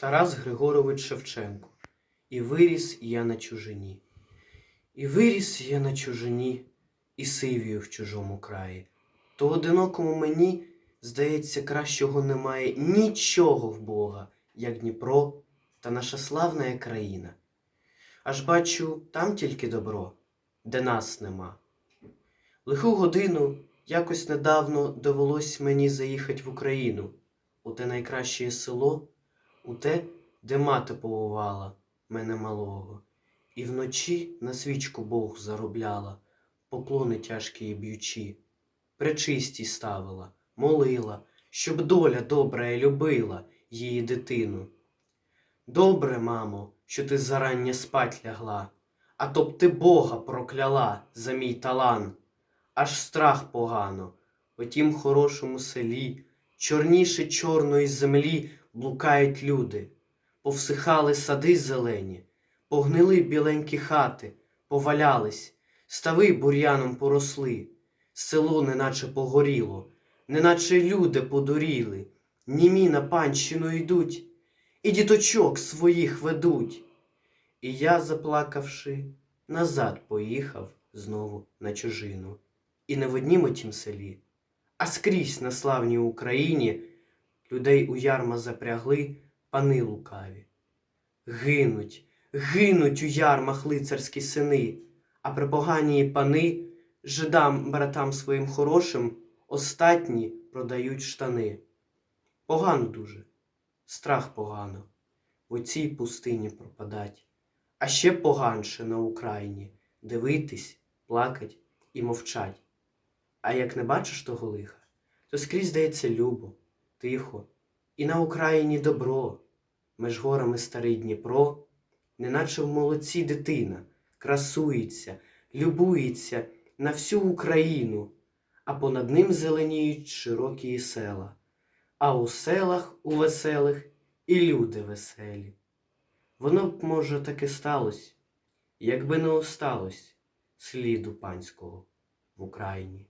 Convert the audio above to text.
Тарас Григорович Шевченко. І виріс я на чужині. І виріс я на чужині, і сивію в чужому краї. То одинокому мені, здається, кращого немає нічого в Бога, як Дніпро та наша славна країна. Аж бачу, там тільки добро, де нас нема. Лиху годину якось недавно довелось мені заїхать в Україну, у те найкраще село, у те, де мати побувала мене малого, і вночі на свічку Бог заробляла, поклони тяжкі б'ючі, пречисті ставила, молила, щоб доля добра і любила її дитину. Добре, мамо, що ти зарання спать лягла, а то б ти Бога прокляла за мій талант. Аж страх погано, у тім хорошому селі, чорніше чорної землі блукають люди, повсихали сади зелені, погнили біленькі хати, повалялись, стави бур'яном поросли, село неначе погоріло, неначе люди подуріли, німі на панщину йдуть, і діточок своїх ведуть. І я, заплакавши, назад поїхав знову на чужину. І не в однім тім селі, а скрізь на славній Україні людей у ярма запрягли пани лукаві. Гинуть, гинуть у ярмах лицарські сини, а припогані пани жидам, братам своїм хорошим, остатні продають штани. Погано дуже, страх погано, в оцій пустині пропадать. А ще поганше на Україні дивитись, плакать і мовчать. А як не бачиш того лиха, то скрізь здається любо, тихо, і на Україні добро, меж горами старий Дніпро, неначе в молодці дитина, красується, любується на всю Україну, а понад ним зеленіють широкі села, а у селах у веселих і люди веселі. Воно б, може, таки сталося, якби не осталось сліду панського в Україні.